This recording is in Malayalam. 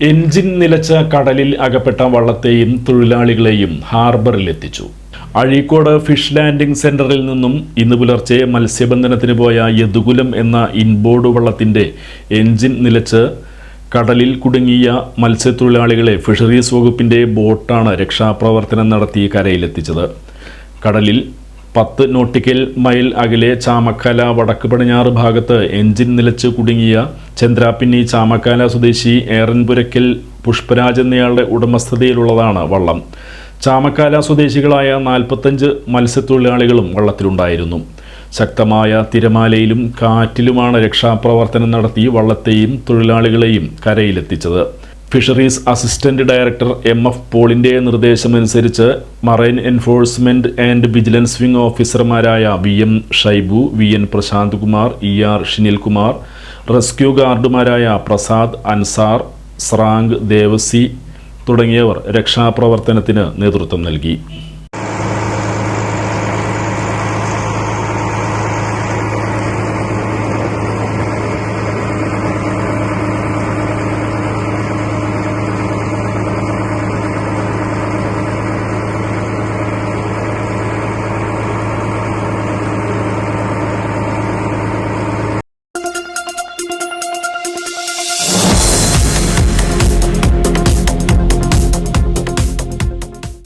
എൻജിൻ നിലച്ച കടലിൽ അകപ്പെട്ട വള്ളത്തെയും തൊഴിലാളികളെയും ഹാർബറിലെത്തിച്ചു അഴീക്കോട് ഫിഷ് ലാൻഡിംഗ് സെന്ററിൽ നിന്നും ഇന്ന് പുലർച്ചെ മത്സ്യബന്ധനത്തിന് പോയ യദുകുലം എന്ന ഇൻബോർഡ് വള്ളത്തിന്റെ എൻജിൻ നിലച്ച് കടലിൽ കുടുങ്ങിയ മത്സ്യത്തൊഴിലാളികളെ ഫിഷറീസ് വകുപ്പിന്റെ ബോട്ടാണ് രക്ഷാപ്രവർത്തനം നടത്തി കരയിലെത്തിച്ചത്. കടലിൽ പത്ത് നോട്ടിക്കൽ മൈൽ അകലെ ചാമക്കാല വടക്ക് പടിഞ്ഞാറ് ഭാഗത്ത് എഞ്ചിൻ നിലച്ച് കുടുങ്ങിയ ചന്ദ്രാപ്പിന്നി ചാമക്കാല സ്വദേശി ഏറൻപുരക്കൽ പുഷ്പരാജ് എന്നയാളുടെ ഉടമസ്ഥതയിലുള്ളതാണ് വള്ളം. ചാമക്കാല സ്വദേശികളായ നാൽപ്പത്തഞ്ച് മത്സ്യത്തൊഴിലാളികളും വള്ളത്തിലുണ്ടായിരുന്നു. ശക്തമായ തിരമാലയിലും കാറ്റിലുമാണ് രക്ഷാപ്രവർത്തനം നടത്തി വള്ളത്തെയും തൊഴിലാളികളെയും കരയിലെത്തിച്ചത്. Fisheries assistant director M F പോളിന്റെ നിർദ്ദേശമനുസരിച്ച് marine enforcement and vigilance wing ഓഫീസർമാരായ V M Shaibu V N Prasanth Kumar E R Shinilkumar rescue ഗാർഡുമാരായ Prasad Ansar സ്രാങ്ക് ദേവസി തുടങ്ങിയവർ രക്ഷാപ്രവർത്തനത്തിന് നേതൃത്വം നൽകി.